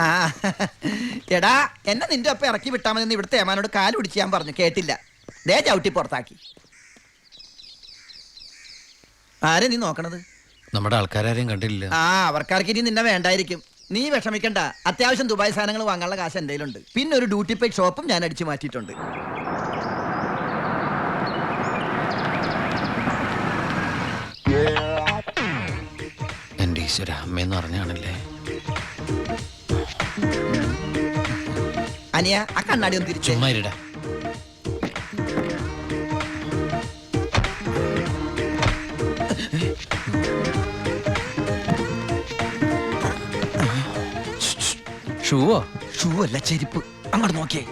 ആ. എടാ എന്നെ നിന്റെ ഒപ്പം ഇറക്കി വിട്ടാൽ മതി ഇവിടുത്തെ ഏമാനോട് കാൽ പിടിച്ച് ഞാൻ പറഞ്ഞു. കേട്ടില്ല. ദേ ചവിട്ടി പുറത്താക്കി. ആരെ നീ നോക്കണത്? നമ്മുടെ ആൾക്കാരും കണ്ടില്ല. ആ അവർക്കാർക്ക് ഇനി നിന്നെ വേണ്ടായിരിക്കും. നീ വിഷമിക്കണ്ട. അത്യാവശ്യം ദുബായ് സാധനങ്ങൾ വാങ്ങാനുള്ള കാശ് എന്റെ കയ്യിലുണ്ട് പിന്നെ ഒരു ഡ്യൂട്ടി പേ ഷോപ്പും ഞാൻ അടിച്ചു മാറ്റിയിട്ടുണ്ട്. എന്റെ ഈശ്വര അമ്മയെന്ന് പറഞ്ഞാണല്ലേ? അനിയ ആ കണ്ണാടി ഒന്ന് തിരിച്ചു. ചുമ്മാ ഇരിടാ. ഷൂവോ? ഷൂ അല്ല ചെരുപ്പ്. അങ്ങോട്ട് നോക്കിയേ.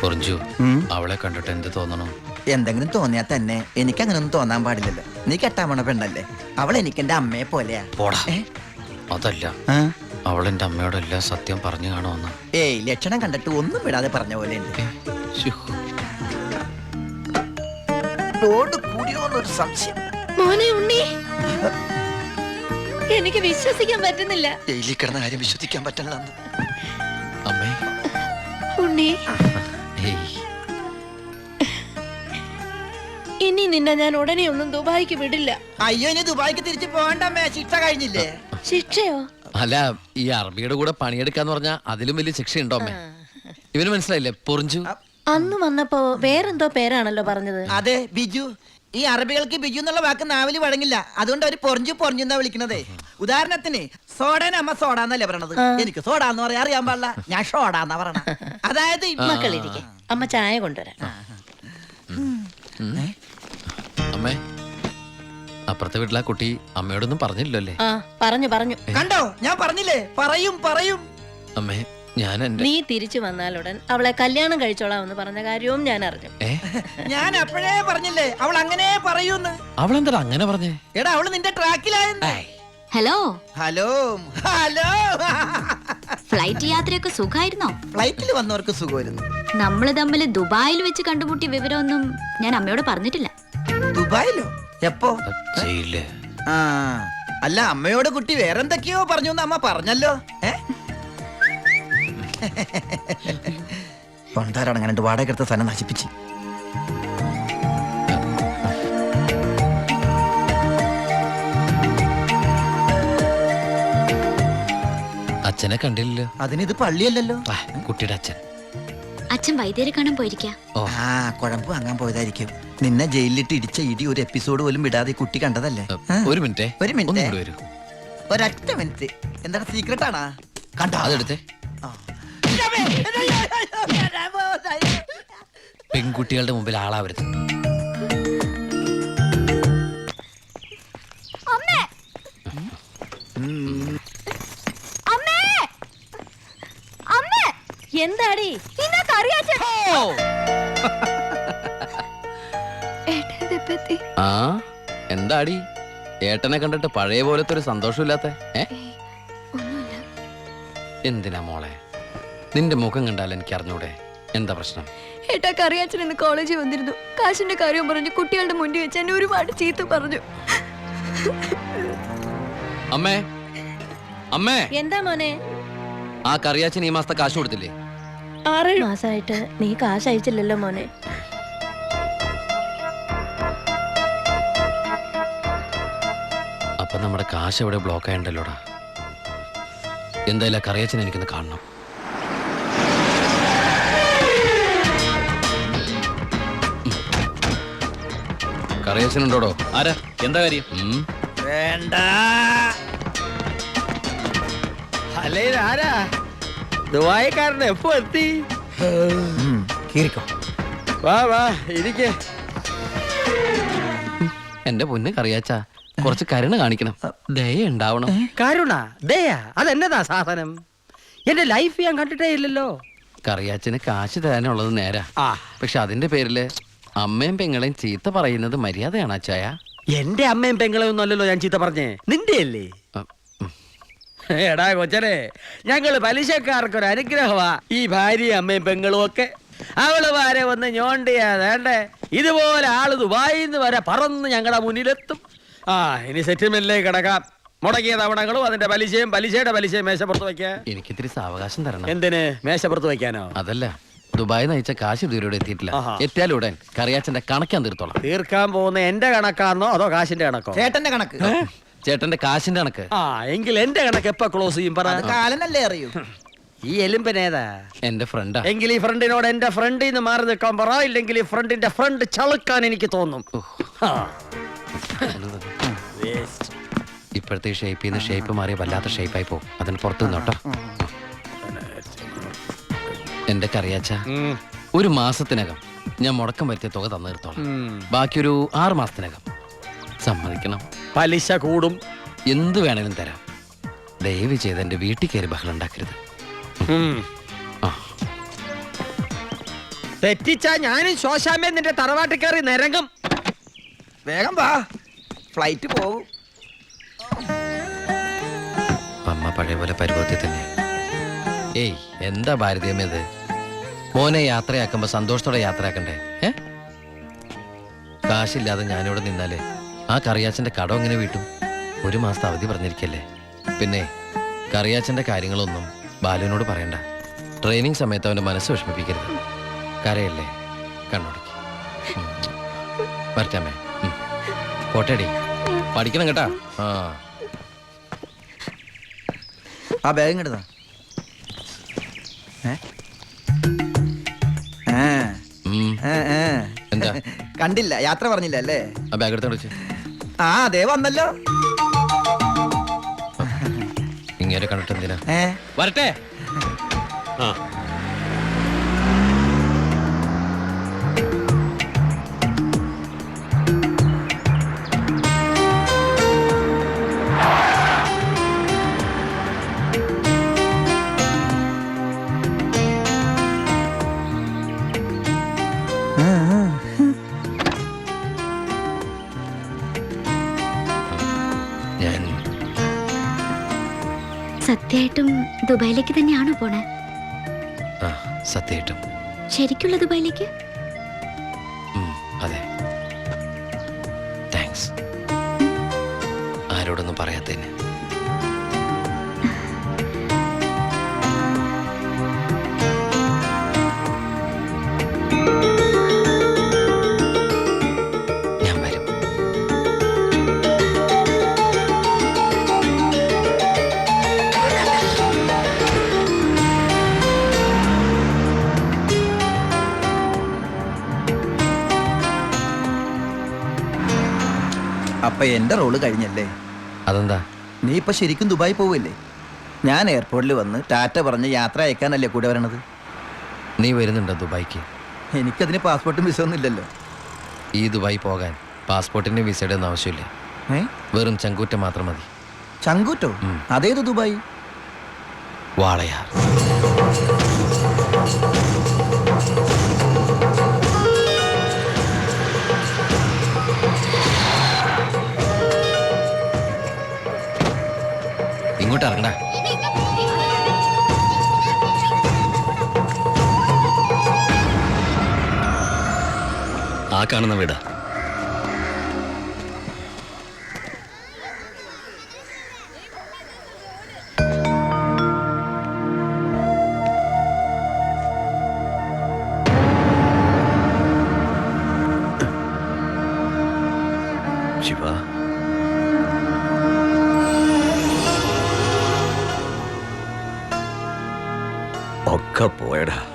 പൊറിഞ്ചു അവളെ കണ്ടിട്ട് എന്ത് തോന്നണു? എന്തെങ്കിലും തോന്നിയാ തന്നെ എനിക്ക് അങ്ങനെ ഒന്നും തോന്നാൻ പാടില്ലല്ലോ. നീ കെട്ടാമണ പെണ്ണല്ലേ? അവൾ എനിക്ക് എന്റെ അമ്മയെ പോലെയാ. പോടാ. ഏ? അതല്ല. ആ? അവൾ എന്റെ അമ്മയോട് എല്ലാം സത്യം പറഞ്ഞു കാണുമെന്ന്. ഏയ് ലക്ഷണം കണ്ടിട്ട് ഒന്നും വിടാതെ പറഞ്ഞ പോലെ ഉണ്ട്. കൂടിയോന്നൊരു സംശയം. മോനെ ഉണ്ണി. എനിക്ക് വിശ്വസിക്കാൻ പറ്റുന്നില്ല. ജയിലിൽ കിടന്ന കാര്യം വിശ്വസിക്കാൻ പറ്റില്ല അമ്മേ. ഉണ്ണി. ഏയ്. ഇനി നിന്നെ ഞാൻ ഉടനെ ഒന്നും ദുബായിക്ക് വിടില്ല. അയ്യോ ഇനി ദുബായിക്ക് തിരിച്ചു പോകണ്ടമ്മേ ശിക്ഷ കഴിഞ്ഞില്ലേ? ശിക്ഷയോ? അല്ല ഈ അറബിയുടെ കൂടെ പണിയെടുക്കാന്ന് പറഞ്ഞാ അതിലും വലിയ ശിക്ഷയുണ്ടോ അമ്മേ? ഇവന് മനസ്സിലായില്ലേ? പൊറിഞ്ചു? അന്ന് വന്നപ്പോ വേറെന്തോ പേരാണല്ലോ പറഞ്ഞത്. അതെ ബിജു. ഈ അറബികൾക്ക് ബിജു എന്നുള്ള വാക്ക് നാവിൽ വഴങ്ങില്ല. അതുകൊണ്ട് അവർ പൊറിഞ്ചു പൊറിഞ്ഞു എന്നാ വിളിക്കണതേ. ഉദാഹരണത്തിന് സോഡന അമ്മ സോഡ എന്നല്ലേ പറയണത്? എനിക്ക് സോഡ എന്ന് പറയാ അറിയാൻ പാടില്ല. ഞാൻ ഷോഡ എന്നാ പറയണ അതായത് മക്കളിരിക്കെ. അമ്മ ചായ കൊണ്ടുവരാം. അമ്മേ അപ്പുറത്തെ വീട്ടിലെ ആ കുട്ടി അമ്മയോടൊന്നും പറഞ്ഞില്ലല്ലേ? ആ പറഞ്ഞു പറഞ്ഞു. കണ്ടോ? ഞാൻ പറഞ്ഞില്ലേ? പറയും പറയും. അമ്മേ ഞാൻ എന്റെ നീ തിരിച്ചു വന്നാലുടൻ അവളെ കല്യാണം കഴിച്ചോളാം എന്ന് പറഞ്ഞ കാര്യവും ഞാൻ അറിഞ്ഞു. ഏ? ഞാൻ അപ്പോഴേ പറഞ്ഞില്ലേ? അവൾ അങ്ങനെ പറയൂന്ന്. അവളെന്താ അങ്ങനെ പറഞ്ഞേ? എടാ അവൾ നിന്റെ ട്രാക്കിലായെന്ന്. ഹലോ? Hello hello. ഫ്ലൈറ്റ് യാത്രയൊക്കെ സുഖമായിരുന്നോ ഫ്ലൈറ്റിൽ വന്നവർക്ക് സുഖമായിരുന്നു. നമ്മൾ തമ്മിൽ ദുബായിൽ വെച്ച് കണ്ടുമുട്ടിയ വിവരമൊന്നും ഞാൻ അമ്മയോട് പറഞ്ഞിട്ടില്ല. ദുബായിലോ എപ്പോ? ചെയ്യില്ലേ ആ. അല്ല അമ്മയോട് കുട്ടി വേറെന്തൊക്കെയോ പറഞ്ഞു അമ്മ പറഞ്ഞല്ലോ. ഏ? അങ്ങനെ വാടക എടുത്ത സ്ഥലം നശിപ്പിച്ച്. അച്ഛനെ കണ്ടില്ലല്ലോ. അതിനിത് പള്ളിയല്ലല്ലോ. ആ, കുട്ടിയുടെ അച്ഛൻ. അച്ഛൻ വൈദ്യരെ കാണാൻ പോയിരിക്കാം. ആ കുഴമ്പ് വാങ്ങാൻ പോയതായിരിക്കും. നിന്നെ ജയിലിലിട്ട് ഇടിച്ച ഇടി ഒരു എപ്പിസോഡ് പോലും വിടാതെ കുട്ടി കണ്ടതല്ലേ? ആ? ഒരു മിനിറ്റ്. ഒരു മിനിറ്റ്. വരൂ. ഒരൊറ്റ മിനിറ്റ്. എന്താണ് സീക്രട്ട് ആണാ? കണ്ടോ അതെടുത്തേ. പെൺകുട്ടികളുടെ മുമ്പിൽ ആളാവരുത്. എന്താടി? ആ എന്താടി? ഏട്ടനെ കണ്ടിട്ട് പഴയ പോലത്തെ ഒരു സന്തോഷമില്ലാത്ത എന്തിനാ മോളെ? നിന്റെ മുഖം കണ്ടാൽ എനിക്ക് അറിഞ്ഞൂടെ? എന്താ പ്രശ്നം? ഏട്ടാ കറിയാച്ചൻ ഇന്ന് കോളേജിൽ വന്നിരുന്നു. കാശിന്റെ കാര്യം പറഞ്ഞു കുട്ടികളുടെ മുന്നിൽ വെച്ച് എന്നെ ഒരുപാട് ചീത്ത പറഞ്ഞു. അമ്മേ അമ്മേ. എന്താ മോനെ? ആ കറിയാച്ചൻ ഈ മാസത്തെ കാശ് കൊടുത്തില്ലേ? ആറ് മാസമായിട്ട് നീ കാശ് അയച്ചില്ലല്ലോ മോനെ. അപ്പൊ നമ്മുടെ കാശ് എവിടെ ബ്ലോക്ക് ആയണ്ടല്ലോടാ? എന്തായാലും കറിയച്ചനെ കറിയാച്ചൻ എനിക്കൊന്ന് കാണണം. കറിയച്ചനുണ്ടോടോ ആരാ? എന്താ കാര്യം? വേണ്ട. അല്ലേ ആരാ? ദുബായിക്കാരൻ എപ്പോ എത്തി? കീറിക്കോ. വാ വാ ഇരിക്കേ. എന്റെ പൊന്ന് കറിയാച്ച കുറച്ച് കരുണ കാണിക്കണം. ദയ ഉണ്ടാവണം. കരുണ ദയ അതെന്നതാ സാധനം? എന്റെ ലൈഫ് ഞാൻ കണ്ടിട്ടേ ഇല്ലല്ലോ. കറിയാച്ചന് കാശ് തരാനുള്ളത് നേരാ. ആ. പക്ഷെ അതിന്റെ പേരിൽ അമ്മയും പെങ്ങളെയും ചീത്ത പറയുന്നത് മര്യാദയാണ് അച്ചായ. എന്റെ അമ്മയും പെങ്ങളെയും ഒന്നും അല്ലല്ലോ ഞാൻ ചീത്ത പറഞ്ഞേ. നിന്റെ അല്ലേ. എടാ കൊച്ചനെ ഞങ്ങൾ പലിശക്കാർക്കൊരു അനുഗ്രഹമാ ഈ ഭാര്യയും അമ്മയും പെങ്ങളും ഒക്കെ. അവൾ വരെ ഒന്ന് ഞോണ്ടിയാ വേണ്ടേ. ഇതുപോലെ ആൾ ദുബായിന്ന് വരെ പറന്ന് ഞങ്ങളുടെ മുന്നിലെത്തും. ആ ഇനി സെറ്റിൽമെന്റിലേക്ക് കിടക്കാം. മുടക്കിയ തവണകളും അതിന്റെ പലിശയും പലിശയുടെ പലിശയും മേശപ്പുറത്ത് വയ്ക്കാൻ. എനിക്ക് ഇത്തിരി സാവകാശം തരണം. എന്തിന്? മേശപ്പുറത്ത് വെക്കാനോ അതല്ല ദുബായി നയിച്ച കാശ് ഇതുവരെ എത്തിയിട്ടില്ല. എത്തിയാലും ഉടൻ കറിയാച്ചന്റെ കണക്കാൻ തീർത്തോളാം. തീർക്കാൻ പോകുന്ന എന്റെ കണക്കാന്നോ അതോ കാശിന്റെ കണക്കോ? ചേട്ടന്റെ കണക്ക്. ചേട്ടന്റെ കാശിന്റെ കണക്ക്. ആ എങ്കിൽ എന്റെ കണക്ക് എപ്പോ ക്ലോസ് ചെയ്യും? പറ. കാലനല്ലേ അറിയൂ. ഈ എലുമ്പനേതാ എന്റെ ഫ്രണ്ടാ എങ്കിൽ ഈ ഫ്രണ്ടിനോട് എന്റെ ഫ്രണ്ടിൽ നിന്ന് മാറി നിൽക്കാൻ പറ. ഇല്ലെങ്കിൽ ഈ ഫ്രണ്ടിന്റെ ഫ്രണ്ട് ചളുക്കാൻ എനിക്ക് തോന്നും. ആ. ഇപ്പോഴത്തെ ഷേപ്പിൽ നിന്ന് ഷേപ്പ് മാറിയ വല്ലാത്ത ഷേപ്പായി പോകും. അതിന് പുറത്തു നിന്നോട്ടോ എന്റെ കറിയാച്ച ഉം. ഒരു മാസത്തിനകം ഞാൻ മുടക്കം വരുത്തിയ തുക തന്നു ബാക്കി ഉം. ബാക്കിയൊരു ആറ് മാസത്തിനകം. സമ്മതിക്കണം. പലിശ കൂടും. എന്ത് വേണേലും തരാം. ദയവ് ചെയ്ത് എന്റെ വീട്ടിൽ കയറി ബഹളം ഉണ്ടാക്കരുത്. തെറ്റിച്ചാ ഞാനും ശോശാമ്മ നിന്റെ തറവാട്ടിൽ കയറി നിരങ്ങും. വേഗം വാ. ഫ്ലൈറ്റ് പോകും അമ്മ പഴയ പോലെ പരുവത്തിൽ തന്നെ. ഏയ് എന്താ ഭാരതീയം ഇത്? മോനെ യാത്രയാക്കുമ്പോ സന്തോഷത്തോടെ യാത്രയാക്കണ്ടേ? ഏ? കാശില്ലാതെ ഞാനിവിടെ നിന്നാലേ ആ കറിയാച്ചന്റെ കടം എങ്ങനെ വീട്ടും? ഒരു മാസത്തെ അവധി പറഞ്ഞിരിക്കല്ലേ. പിന്നെ കറിയാച്ചന്റെ കാര്യങ്ങളൊന്നും ബാലുവിനോട് പറയണ്ട. ട്രെയിനിങ് സമയത്ത് അവന്റെ മനസ്സ് വിഷമിപ്പിക്കരുത്. കരയല്ലേ? കണ്ണോടിക്ക്. വരച്ചാമേ പോട്ടേടി. പഠിക്കണം കേട്ടാ. ആ. ആ ബാഗ്. എന്താ? കണ്ടില്ല യാത്ര പറഞ്ഞില്ല അല്ലേ? ആ ബാഗ് എടുത്തോണ്ട് വെച്ച്? ആ അതേ വന്നല്ലോ. ഇങ്ങനെ കണ്ടിട്ട് എന്തിനാ ഏ? വരട്ടെ. ഞാൻ സത്യമായിട്ടും ദുബായിലേക്ക് തന്നെയാണോ പോണേ? സത്യമായിട്ടും. ശരിക്കുള്ള ദുബായിലേക്ക്? അപ്പൊ എന്റെ റോൾ കഴിഞ്ഞല്ലേ? അതെന്താ? നീ ഇപ്പൊ ശരിക്കും ദുബായി പോവില്ലേ? ഞാൻ എയർപോർട്ടിൽ വന്ന് ടാറ്റ പറഞ്ഞ് യാത്ര അയക്കാനല്ലേ കൂടെ വരണത്? നീ വരുന്നുണ്ടോ ദുബായിക്ക്? എനിക്കതിന് പാസ്പോർട്ടും വിസ ഒന്നും ഇല്ലല്ലോ. ഈ ദുബായി പോകാൻ പാസ്പോർട്ടിന്റെ വിസയുടെ ഒന്നും ആവശ്യമില്ല. ഏ? വെറും ചങ്കൂറ്റം മാത്രം മതി. ചങ്കൂറ്റോ? ഉം. അതേത് ദുബായി? വാളയാർ. ഇങ്ങോട്ട് ഇറങ്ങടാ. ആ കാണുന്ന വീടാ. ഒക്കെ പോയടാ.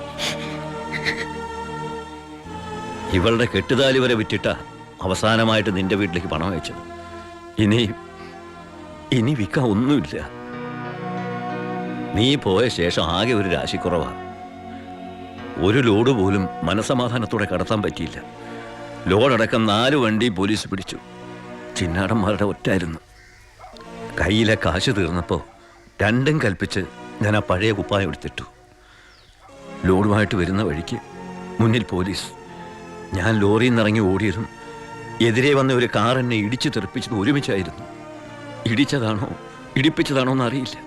ഇവളുടെ കെട്ടുതാലി വരെ വിറ്റിട്ട അവസാനമായിട്ട് നിന്റെ വീട്ടിലേക്ക് പണം അയച്ചത്. ഇനി ഇനി വിൽക്കാൻ ഒന്നുമില്ല. നീ പോയ ശേഷം ആകെ ഒരു രാശിക്കുറവാ ഒരു ലോഡ് പോലും മനസമാധാനത്തോടെ കടത്താൻ പറ്റിയില്ല. ലോഡടക്കം നാല് വണ്ടി പോലീസ് പിടിച്ചു. ചിന്നാടന്മാരുടെ ഒറ്റായിരുന്നു. കയ്യിലെ കാശ് തീർന്നപ്പോൾ രണ്ടും കൽപ്പിച്ച് ഞാൻ ആ പഴയ കുപ്പായം എടുത്തിട്ടു. ലോഡുമായിട്ട് വരുന്ന വഴിക്ക് മുന്നിൽ പോലീസ്. ഞാൻ ലോറിയിൽ നിന്നിറങ്ങി ഓടിയതും എതിരെ വന്ന ഒരു കാർ എന്നെ ഇടിച്ചു തെറിപ്പിച്ചത് ഒരുമിച്ചായിരുന്നു. ഇടിച്ചതാണോ ഇടിപ്പിച്ചതാണോ എന്നറിയില്ല.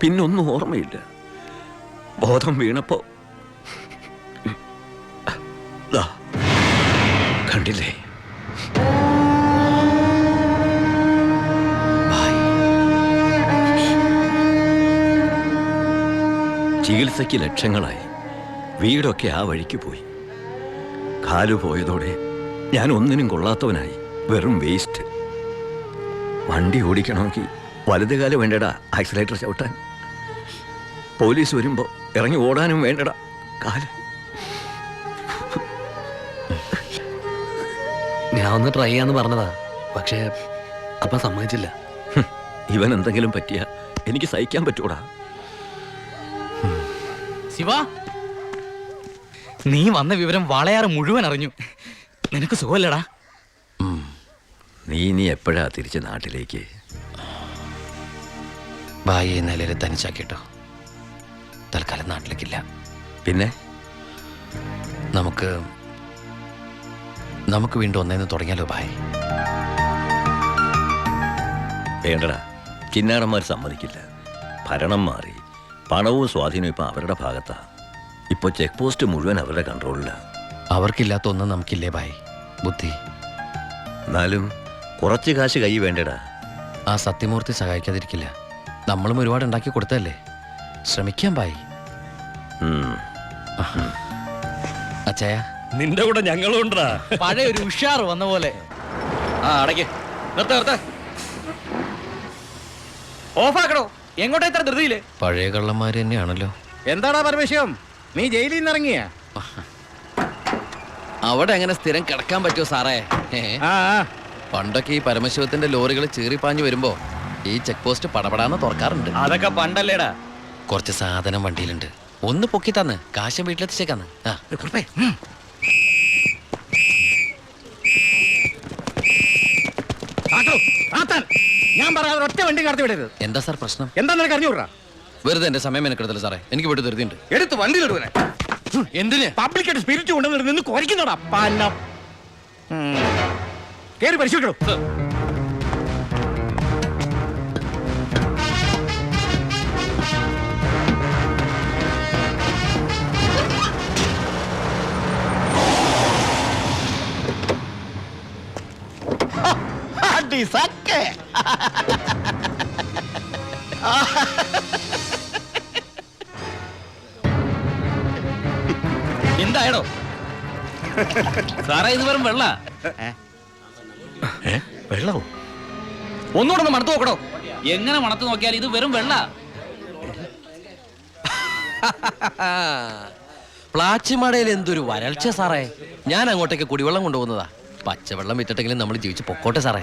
പിന്നൊന്നും ഓർമ്മയില്ല. ബോധം വീണപ്പോ ചികിത്സയ്ക്ക് ലക്ഷങ്ങളായി. വീടൊക്കെ ആ വഴിക്ക് പോയി. കാലു പോയതോടെ ഞാൻ ഒന്നിനും കൊള്ളാത്തവനായി വെറും വേസ്റ്റ് വണ്ടി ഓടിക്കണമെങ്കിൽ വലത് കാലം വേണ്ടടാ ആക്സിലേറ്റർ ചവിട്ടാൻ. പോലീസ് വരുമ്പോൾ ഇറങ്ങി ഓടാനും വേണ്ടടാ കാൽ. ഞാൻ ഒന്ന് ട്രൈ ചെയ്യാന്ന് പറഞ്ഞതാ പക്ഷേ അപ്പം സമ്മതിച്ചില്ല. ഇവൻ എന്തെങ്കിലും പറ്റിയ എനിക്ക് സഹിക്കാൻ പറ്റൂടാ. ശിവ നീ വന്ന വിവരം വളയാറ് മുഴുവൻ അറിഞ്ഞു. നിനക്ക് സുഖമല്ലടാ? നീ ഇനി എപ്പോഴാ തിരിച്ച് നാട്ടിലേക്ക്? ഭായിയെ ഈ നിലയിൽ തനിച്ചാക്കിട്ടോ തൽക്കാലം നാട്ടിലേക്കില്ല. പിന്നെ? നമുക്ക് നമുക്ക് വീണ്ടും ഒന്നേന്ന് തുടങ്ങിയാലോ ഭായ്? വേണ്ടടാ. ചിന്നാടന്മാർ സമ്മതിക്കില്ല. ഭരണം മാറി. പണവും സ്വാധീനവും ഇപ്പം അവരുടെ ഭാഗത്താ. ഇപ്പോൾ ചെക്ക് പോസ്റ്റ് മുഴുവൻ അവരുടെ കൺട്രോളിലാണ് അവർക്കില്ലാത്ത ഒന്നും നമുക്കില്ലേ ഭായ്? ബുദ്ധി. എന്നാലും കുറച്ച് കാശ് കൈ വേണ്ടടാ. ആ സത്യമൂർത്തി സഹായിക്കാതിരിക്കില്ല. നമ്മളും ഒരുപാട് ഉണ്ടാക്കി കൊടുത്തല്ലേ ശ്രമിക്കാം ഭായ്. അച്ഛയ അച്ചായ. നിന്റെ കൂടെ ഞങ്ങളും ഉണ്ടാ പഴയ ഒരു ഉഷാർ വന്ന പോലെ. ആ അടയ്ക്ക്. നിർത്ത നിർത്ത. ഓഫാക്കണോ എങ്ങോട്ടാ ഇത്ര ധൃതിയിൽ? പഴയ കള്ളന്മാര് തന്നെയാണല്ലോ. എന്താടാ പരമേശ്വരം? നീ ജയിലിൽ നിന്ന് ഇറങ്ങിയ അവിടെ എങ്ങനെ സ്ഥിരം കിടക്കാൻ പറ്റുമോ സാറേ? ഏ? പണ്ടൊക്കെ ഈ പരമശിവത്തിന്റെ ലോറികൾ ചീറിപ്പാഞ്ഞു വരുമ്പോ ഈ ചെക്ക് പോസ്റ്റ് പടപടാന്ന് തുറക്കാറുണ്ട്. അതൊക്കെ പണ്ടല്ലേടാ. കുറച്ച് സാധനം വണ്ടിയിലുണ്ട്. ഒന്ന് പൊക്കി തന്ന്. കാശം വീട്ടിലെത്തിച്ചേക്കാന്ന്. ആ ഞാൻ പറയാതെ ഒറ്റ വണ്ടി കടത്തി വിടരുത്. എന്താ സാർ പ്രശ്നം? എന്താ നിനക്ക് അറിഞ്ഞൂടാ? വെറുതെ എന്റെ സമയം മെനക്കെടുത്തല്ല സാറേ. എനിക്ക് വീട്ടിൽ ധൃതിയുണ്ട്. എടുത്ത് വണ്ടി ഇടുവനെ. എന്തിന്? പബ്ലിക്കായിട്ട് സ്പിരിറ്റ് കൊണ്ടുവന്നിട്ട് നിന്ന് കുറയ്ക്കുന്നോടാ. പന്ന കേറി പരിശോധിക്കണോ? എന്തായടോ? സാറേ ഇത് വെറും വെള്ള. വെള്ളവും ഒന്നുകൂടെ ഒന്ന് മണത്ത് നോക്കണോ എങ്ങനെ മണത്ത് നോക്കിയാൽ ഇത് വെറും വെള്ള. പ്ലാച്ചിമടയിൽ എന്തൊരു വരൾച്ച സാറേ. ഞാൻ അങ്ങോട്ടേക്ക് കുടിവെള്ളം കൊണ്ടുപോകുന്നതാ. പച്ചവെള്ളം വിറ്റിട്ടെങ്കിലും നമ്മൾ ജീവിച്ച് പൊക്കോട്ടെ സാറേ.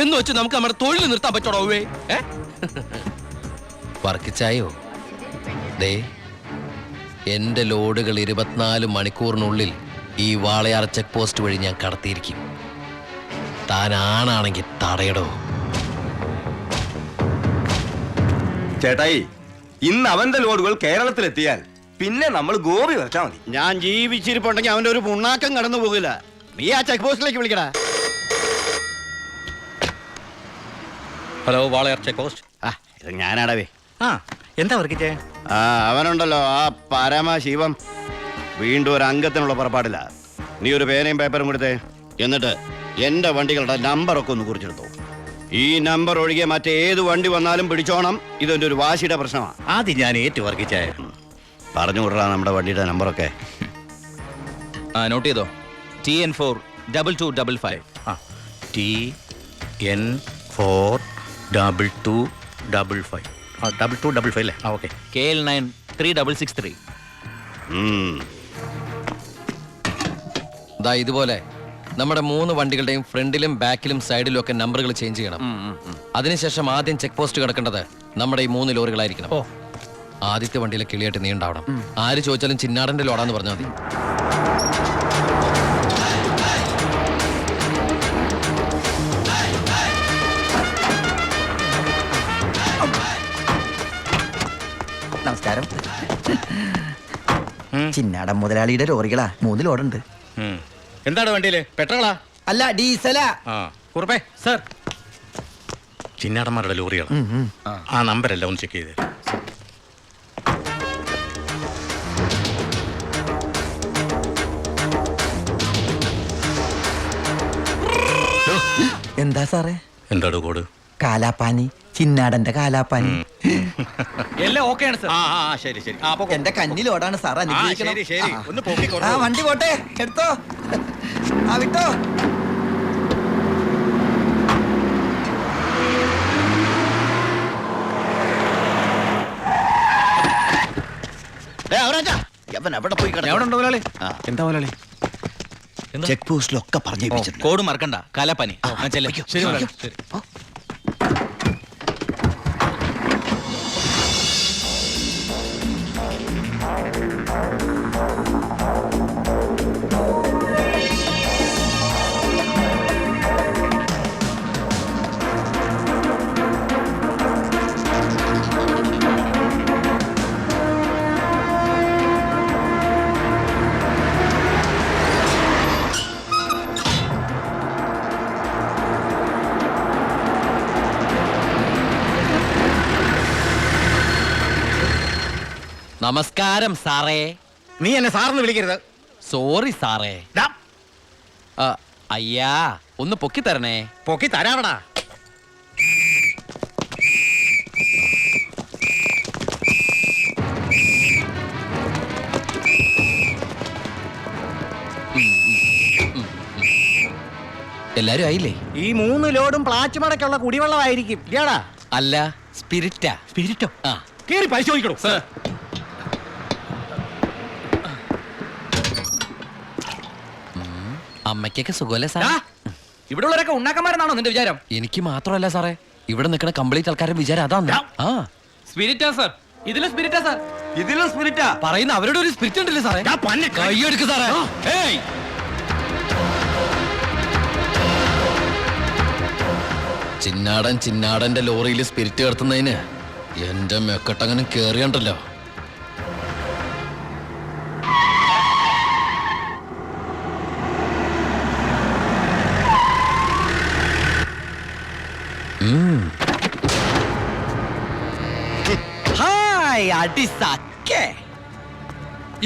എന്ന് വെച്ച് നമുക്ക് നമ്മുടെ തൊഴിൽ നിർത്താൻ പറ്റോടോ ഏ ഏ? വർക്കിച്ചായോ? ദേ എന്റെ ലോഡുകൾ ഇരുപത്തിനാല് മണിക്കൂറിനുള്ളിൽ ഈ വാളയാർ ചെക്ക് പോസ്റ്റ് വഴി ഞാൻ കടത്തിയിരിക്കും. താൻ ആണാണെങ്കിൽ തടയടോ. ചേട്ടായി ഇന്ന് അവന്റെ ലോഡുകൾ കേരളത്തിലെത്തിയാൽ പിന്നെ നമ്മൾ ഗോപി വരച്ചാൽ മതി. ഞാൻ ജീവിച്ചിരിപ്പുണ്ടെങ്കിൽ അവന്റെ ഒരു പുണ്ണാക്കം കടന്നു പോകില്ല. നീ ആ ചെക്ക് പോസ്റ്റിലേക്ക് വിളിക്കടാ. ഹലോ വാളയാർ ചെക്ക് പോസ്റ്റ് ആ ഇത് ഞാനാടവേ ആ എന്താ വർക്കിച്ചേ ആ അവനുണ്ടല്ലോ ആ പരമശിവം. വീണ്ടും ഒരു അംഗത്തിനുള്ള പുറപ്പാടില്ല. നീ ഒരു പേനയും പേപ്പറും കൊടുത്തേ. എന്നിട്ട് എന്റെ വണ്ടികളുടെ നമ്പറൊക്കെ ഒന്ന് കുറിച്ചെടുത്തു. ഈ നമ്പർ ഒഴികെ മറ്റേത് വണ്ടി വന്നാലും പിടിച്ചോണം. ഇതെന്റെ ഒരു വാശിയുടെ പ്രശ്നമാണ് ആദ്യം ഞാൻ ഏറ്റു വർക്കിച്ചേ പറഞ്ഞു വിടറാ നമ്മുടെ വണ്ടിയുടെ നമ്പറൊക്കെ. ആ നോട്ട് ചെയ്തോ? T N four double two double five ആ T N four double two double five ആ ഡബിൾ ടു ഡബിൾ ഫൈവ് അല്ലേ? ആ okay K L nine three double six three. ദാ ഇതുപോലെ നമ്മുടെ മൂന്ന് വണ്ടികളുടെയും ഫ്രണ്ടിലും ബാക്കിലും സൈഡിലും ഒക്കെ നമ്പറുകൾ ചേഞ്ച് ചെയ്യണം. അതിനുശേഷം ആദ്യം ചെക്ക് പോസ്റ്റ് കിടക്കേണ്ടത് നമ്മുടെ ഈ മൂന്ന് ലോറികളായിരിക്കണം. ആദ്യത്തെ വണ്ടിയിലെ കിളിയായിട്ട് നീ ഉണ്ടാവണം. ആര് ചോദിച്ചാലും ചിന്നാടന്റെ ലോഡാന്ന് പറഞ്ഞാൽ മതി. നമസ്കാരം. ചിന്നാടൻ മുതലാളിയുടെ ലോറികളാ. മൂന്ന് ലോഡുണ്ട്. എന്താണ് വണ്ടിയിൽ? പെട്രോളാ? അല്ല ഡീസലാ. കുറുപ്പേ സർ. ചിന്നാടന്മാരുടെ ലോറികൾ ആ നമ്പരല്ല ഒന്ന് ചെക്ക് ചെയ്ത്. എന്താ സാറേ? എന്താടോ കോഡ്? കാലാപ്പാനി. ചിന്നാടന്റെ കാലാപ്പാനി. എല്ലാം ഓക്കെയാണ് സർ. ആ ആ ആ, ശരി ശരി. ആ പൊക്കോ. എന്റെ കന്നിലോടാണ് സാർ അനുഗ്രഹിക്കണം. ശരി, ശരി. ആ. ഒന്ന്. ആ വണ്ടി പോട്ടെ. എടുത്തോ. ആ വിട്ടോ. എവിടെ പോയി എവിടെ ഉണ്ട് മുതലാളി? എന്താ മുതലാളി? ചെക്ക് പോസ്റ്റിലൊക്കെ പറഞ്ഞു കോഡ് മറക്കണ്ട. കാലാപ്പനി. ആ, ചെല്ല്. ശരി മുതലാളി. ശരി. നമസ്കാരം സാറേ. നീ എന്നെ സാറിന് വിളിക്കരുത്. സോറി. സാറേ ആ, അയ്യാ ഒന്ന് പൊക്കി തരണേ. പൊക്കി തരാവടാ. എല്ലാരും ആയില്ലേ? ഈ മൂന്ന് ലോഡും പ്ലാച്ചുമടക്കുള്ള കുടിവെള്ളമായിരിക്കും. അല്ല സ്പിരിറ്റാ. സ്പിരിറ്റോ? ആ. കേറി പരിശോധിക്കണോ അമ്മയ്ക്കൊക്കെ സുഖമല്ലേ സാർ ഇവിടെ ഉള്ളവരൊക്കെ ഉണ്ടാക്കന്മാരെന്നാണോ നിന്റെ വിചാരം? എനിക്ക് മാത്രമല്ല സാറേ. ഇവിടെ നിൽക്കുന്ന കംപ്ലീറ്റ് ആൾക്കാരുടെ വിചാരം അതാണ്. ആ. സ്പിരിറ്റാ സർ. ഇതിലും സ്പിരിറ്റാ സർ. ഇതിലും സ്പിരിറ്റാ? പറയുന്ന അവരുടെ ഒരു സ്പിരിറ്റ് ഉണ്ടല്ലേ സാറേ. കൈയെടുക്ക് സാറേ. ഏയ്. ചിന്നാടൻ ചിന്നാടന്റെ ലോറിയിൽ സ്പിരിറ്റ് കടത്തുന്നതിന് എന്റെ മെക്കട്ടങ്ങനെ കേറിയണ്ടല്ലോ.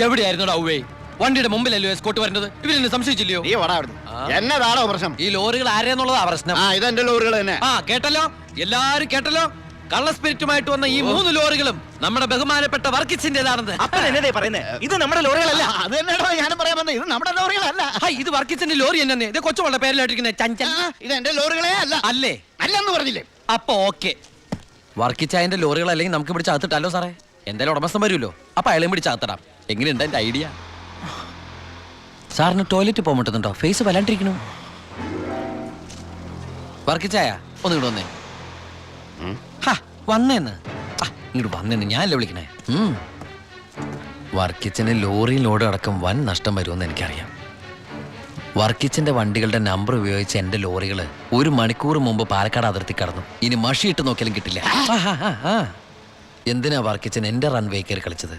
എവിടെയായിരുന്നു ഔവേ വണ്ടിയുടെ മുമ്പിലല്ലോ എസ്കോട്ട് വരുന്നത് ഇവരെന്നെ സംശയിച്ചില്ലയോ? നീ വടാ അവിടുന്ന്. എന്നതാണോ പ്രശ്നം? ഈ ലോറികൾ ആരെന്നുള്ളതാ പ്രശ്നം. ആ ഇതെന്റെ ലോറികൾ തന്നെ. ആ കേട്ടല്ലോ? എല്ലാരും കേട്ടല്ലോ? കള്ള സ്പിരിറ്റുമായിട്ട് വന്ന ഈ മൂന്ന് ലോറികളും നമ്മുടെ ബഹുമാനപ്പെട്ട വർക്കിച്ചിന്റേതാണെന്ന്. എന്നതേ പറയുന്നത് ഇത് നമ്മുടെ ലോറികളല്ല. അത് തന്നെയാണോ ഞാനും പറയാൻ വന്നത് ഇത് നമ്മുടെ ലോറികളല്ല. ഹൈ, ഇത് വർക്കിച്ചിന്റെ ലോറി എന്നെ ഇത് കൊച്ചുമുള്ള പേരിലായിട്ടിരിക്കുന്ന ചഞ്ചൽ ഇത് എന്റെ ലോറികളെ അല്ല. അല്ലേ? അല്ലെന്ന് പറഞ്ഞില്ലേ? അപ്പൊ ഓക്കെ. വർക്കിച്ചായന്റെ ലോറികൾ അല്ലെങ്കിൽ നമുക്ക് പിടിച്ച് അകത്തിട്ടല്ലോ സാറേ. എന്തായാലും ഉടമസ്ഥൻ വരുമല്ലോ. അപ്പൊ അയാളെയും പിടിച്ച് അകത്തിടാം. എങ്ങനെയുണ്ട് എന്റെ ഐഡിയ? സാറിന് ടോയ്ലറ്റ് പോകാൻ പറ്റുന്നുണ്ടോ? ഫേസ് വല്ലാണ്ടിരിക്കണു വർക്കിച്ചായ ഒന്ന് ഇങ്ങോട്ട് വന്നേ. ഹാ, വന്നേന്ന്. ആ, ഇങ്ങോട്ട് വന്നേന്ന്. ഞാനല്ലേ വിളിക്കണേ. വർക്കിച്ചന് ലോറിയിൽ ലോഡ് അടക്കം വൻ നഷ്ടം വരുമെന്ന് എനിക്കറിയാം. വർക്കിച്ചിന്റെ വണ്ടികളുടെ നമ്പർ ഉപയോഗിച്ച് എന്റെ ലോറികൾ ഒരു മണിക്കൂർ മുമ്പ് പാലക്കാട് അതിർത്തി കടന്നു. ഇനി മഷിയിട്ട് നോക്കിയാലും കിട്ടില്ല. എന്തിനാ വർക്കിച്ചൻ എന്റെ റൺവേ കയറി കളിച്ചത്?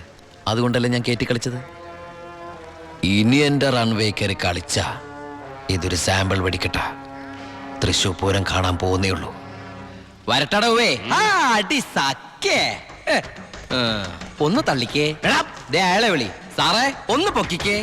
അതുകൊണ്ടല്ലേ ഞാൻ കയറ്റി കളിച്ചത്? ഇനി എന്റെ റൺവേ കയറി കളിച്ച ഇതൊരു സാമ്പിൾ വെടിക്കട്ട. തൃശൂർ പൂരം കാണാൻ പോകുന്നേ ഉള്ളൂ. വരട്ടടവേ അടി സക്കേ ഒന്ന് തള്ളിക്കേ. ദേ അയാളെ വിളി. സാറേ ഒന്ന് പൊക്കിക്കേ.